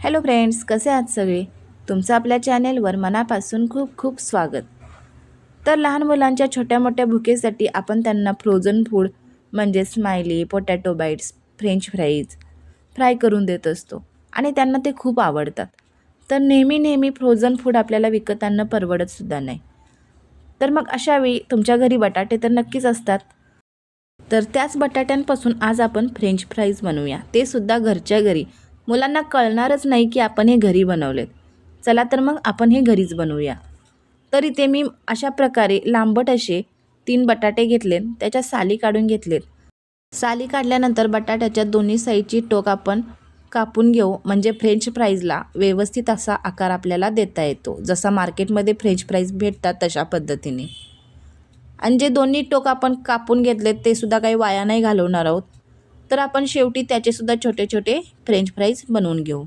Hello friends कसे आहात सगळे? तुमचं आपल्या चॅनेलवर मनापासून खूप खूप स्वागत. तर लहान मुलांच्या छोट्या मोठ्या भुकेसाठी आपण त्यांना फ्रोझन फूड म्हणजे smiley potato bites french fries fry करून देत असतो आणि त्यांना ते खूप आवडतात. तर नेहमी नेहमी फ्रोझन फूड आपल्याला विकत आणणं परवडतसुद्धा नाही. तर मग अशावेळी तुमच्या घरी बटाटे तर नक्कीच असतात. तर त्याच बटाट्यांपासून आज आपण फ्रेंच फ्राईज बनवूया. ते सुद्धा घरच्या घरी मुलांना कळणारच नाही की आपण हे घरी बनवलेत. चला तर मग आपण हे घरीच बनवूया. तर इथे मी अशा प्रकारे लांबट असे तीन बटाटे घेतलेत त्याच्या साली काढून घेतलेत साली काढल्यानंतर बटाट्याच्या दोन्ही साईडची टोक आपण कापून घेऊ. म्हणजे फ्रेंच फ्राईजला व्यवस्थित असा आकार आपल्याला देता येतो. जसा मार्केटमध्ये फ्रेंच फ्राईज भेटतात तशा पद्धतीने. आणि जे दोन्ही टोक आपण कापून घेतलेत ते सुद्धा काही वाया नाही घालवणार आहोत. तर आपण शेवटी त्याचेसुद्धा छोटे छोटे फ्रेंच फ्राईज बनवून घेऊ.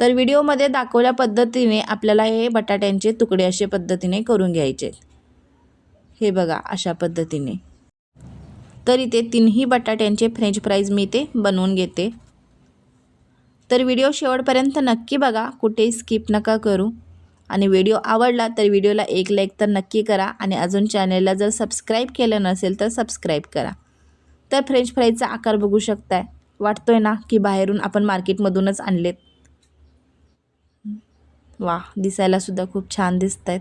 तर व्हिडिओमध्ये दाखवल्या पद्धतीने आपल्याला हे बटाट्यांचे तुकडे असे पद्धतीने करून घ्यायचे. हे बघा अशा पद्धतीने. तर इथे तीनही बटाट्यांचे फ्रेंच फ्राईज मी ते बनवून घेते. तर व्हिडिओ शेवटपर्यंत नक्की बघा कुठेही स्किप नका करू. आणि व्हिडिओ आवडला तर व्हिडिओला एक लाईक तर नक्की करा. आणि अजून चॅनलला जर सबस्क्राईब केलं नसेल तर सबस्क्राईब करा. तर फ्रेंच फ्राईजचा आकार बघू शकताय. वाटतोय ना की बाहेरून आपण मार्केटमधूनच आणलेत. वा दिसायलासुद्धा खूप छान दिसत आहेत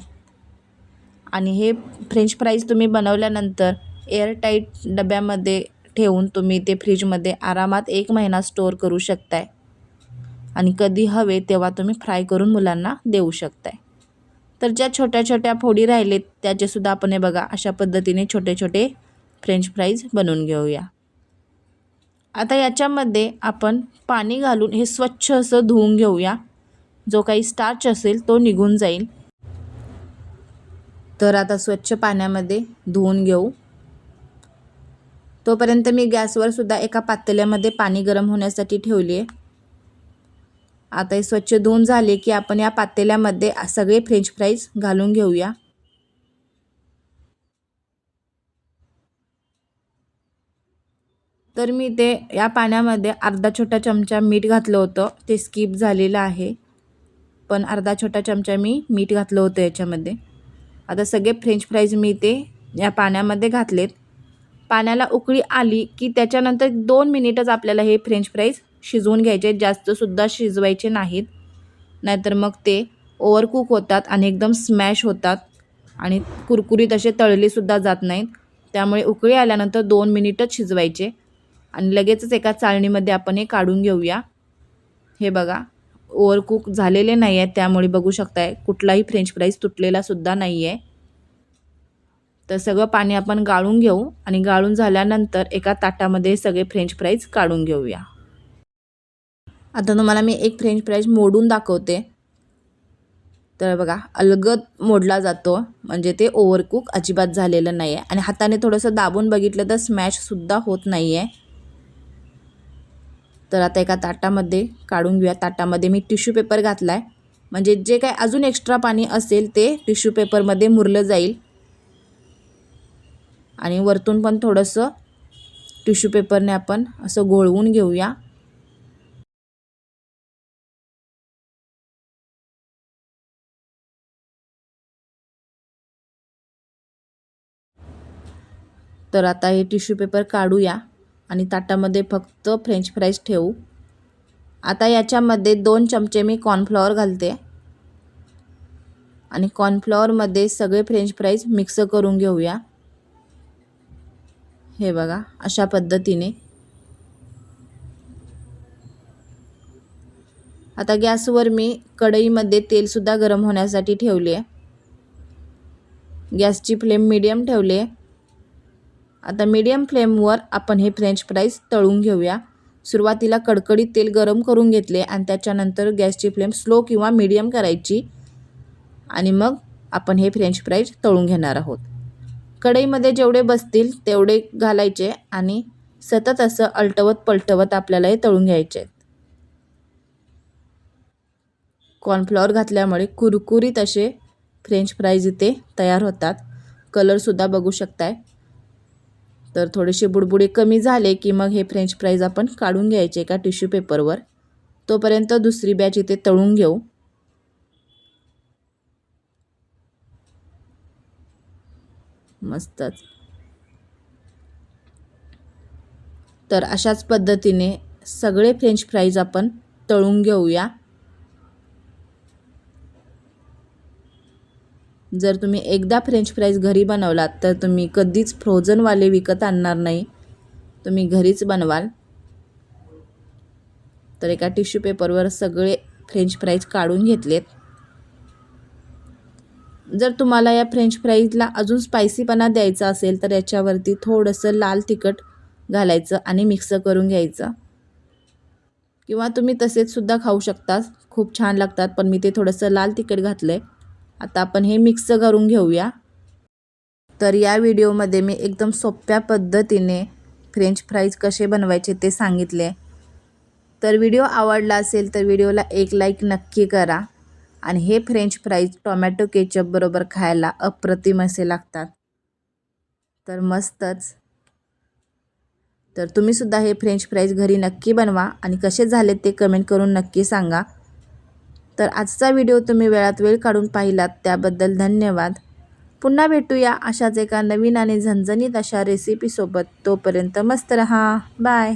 आणि हे फ्रेंच फ्राईज तुम्ही बनवल्यानंतर एअरटाईट डब्यामध्ये ठेवून तुम्ही ते फ्रीजमध्ये आरामात एक महिना स्टोअर करू शकताय. आणि कधी हवे तेव्हा तुम्ही फ्राय करून मुलांना देऊ शकताय. तर ज्या छोट्या छोट्या फोडी राहिलेत त्याचेसुद्धा आपण हे बघा अशा पद्धतीने छोटे छोटे फ्रेंच फ्राईज बनवून घेऊया. आता याच्यामध्ये आपण पाणी घालून हे स्वच्छ असं धुवून घेऊया. जो काही स्टार्च असेल तो निघून जाईल. तर आता स्वच्छ पाण्यामध्ये धुवून घेऊ. तोपर्यंत मी गॅसवर सुद्धा एका पातेल्यामध्ये पाणी गरम होण्यासाठी ठेवली आहे आता हे स्वच्छ धुवून झाले की आपण या पातेल्यामध्ये सगळे फ्रेंच फ्राईज घालून घेऊया. तर मी ते या पाण्यामध्ये अर्धा छोटा चमचा मीठ घातलं होतं. ते स्किप झालेलं आहे. पण अर्धा छोटा चमचा मी मीठ घातलं होतं याच्यामध्ये. आता सगळे फ्रेंच फ्राईज मी ते या पाण्यामध्ये घातलेत. पाण्याला उकळी आली की त्याच्यानंतर दोन मिनिटच आपल्याला हे फ्रेंच फ्राईज शिजवून घ्यायचे. जास्तसुद्धा शिजवायचे नाहीत. नाहीतर मग ते ओव्हरकुक होतात आणि एकदम स्मॅश होतात. आणि कुरकुरीत असे तळलेसुद्धा जात नाहीत. त्यामुळे उकळी आल्यानंतर दोन मिनिटच शिजवायचे. आणि लगेचच एका चाळणीमध्ये आपण हे काढून घेऊया. हे बघा ओव्हरकुक झालेले नाही आहेत त्यामुळे बघू शकताय कुठलाही फ्रेंच फ्राईज तुटलेलासुद्धा नाही आहे तर सगळं पाणी आपण गाळून घेऊ आणि गाळून झाल्यानंतर एका ताटामध्ये सगळे फ्रेंच फ्राईज काढून घेऊया. आता तुम्हाला मी एक फ्रेंच फ्राईज मोडून दाखवते. तर बघा अलगद मोडला जातो म्हणजे ते ओव्हरकुक अजिबात झालेलं नाही आहे आणि हाताने थोडंसं दाबून बघितलं तर स्मॅशसुद्धा होत नाही आहे तर आता एका ताटामध्ये काढून घेऊया. ताटामध्ये मी टिश्यू पेपर घातला आहे म्हणजे जे काय अजून एक्स्ट्रा पाणी असेल ते टिश्यू पेपरमध्ये मुरलं जाईल. आणि वरतून पण थोडंसं टिश्यू पेपरने आपण असं घोळवून घेऊया. तर आता हे टिश्यू पेपर काढूया. आणि ताटामध्ये फक्त फ्रेंच फ्राईज ठेवू. आता याच्यामध्ये दोन चमचे मी कॉर्नफ्लॉवर घालते. आणि कॉर्नफ्लॉवरमध्ये सगळे फ्रेंच फ्राईज मिक्स करून घेऊया. हे बघा अशा पद्धतीने. आता गॅसवर मी कढईमध्ये तेलसुद्धा गरम होण्यासाठी ठेवले आहे. गॅसची फ्लेम मिडियम ठेवली आहे. आता मीडियम फ्लेमवर आपण हे फ्रेंच फ्राईज तळून घेऊया. सुरुवातीला कडकडीत तेल गरम करून घेतले आणि त्याच्यानंतर गॅसची फ्लेम स्लो किंवा मीडियम करायची. आणि मग आपण हे फ्रेंच फ्राईज तळून घेणार आहोत. कढईमध्ये जेवढे बसतील तेवढे घालायचे आणि सतत असं अलटवत पलटवत आपल्याला हे तळून घ्यायचे आहेत. कॉर्नफ्लॉवर घातल्यामुळे कुरकुरीत असे फ्रेंच फ्राईज इथे तयार होतात. कलरसुद्धा बघू शकताय. तर थोडेसे बुडबुडे कमी झाले की मग हे फ्रेंच फ्राईज आपण काढून घ्यायचे एका टिश्यू पेपरवर तोपर्यंत दुसरी बॅच इथे तळून घेऊ. मस्तच. तर अशाच पद्धतीने सगळे फ्रेंच फ्राईज आपण तळून घेऊया. जर तुम्ही एकदा फ्रेंच फ्राईज घरी बनवलात तर तुम्ही कधीच फ्रोझनवाले विकत आणणार नाही. तुम्ही घरीच बनवाल. तर एका टिश्यू पेपरवर सगळे फ्रेंच फ्राईज काढून घेतलेत. जर तुम्हाला या फ्रेंच फ्राईजला अजून स्पायसीपणा द्यायचा असेल तर याच्यावरती थोडंसं लाल तिखट घालायचं आणि मिक्स करून घ्यायचं. किंवा तुम्ही तसेच सुद्धा खाऊ शकता. खूप छान लागतात पण मी ते थोडंसं लाल तिखट घातलं आहे आता आपण हे मिक्स करून घेऊया. तर या व्हिडिओमध्ये मी एकदम सोप्या पद्धतीने फ्रेंच फ्राईज कसे बनवायचे ते सांगितले. तर व्हिडिओ आवडला असेल तर व्हिडिओला एक लाईक नक्की करा आणि हे फ्रेंच फ्राईज टोमॅटो केचप बरोबर खायला अप्रतिम असे लागतात. तर मस्तच. तर तुम्हीसुद्धा हे फ्रेंच फ्राईज घरी नक्की बनवा आणि कसे झाले ते कमेंट करून नक्की सांगा. तर आजचा व्हिडिओ तुम्ही वेळात वेळ काढून पाहिलात त्याबद्दल धन्यवाद. पुन्हा भेटूया अशाच एका नवीन आणि झणझणीत अशा रेसिपीसोबत तोपर्यंत मस्त रहा. बाय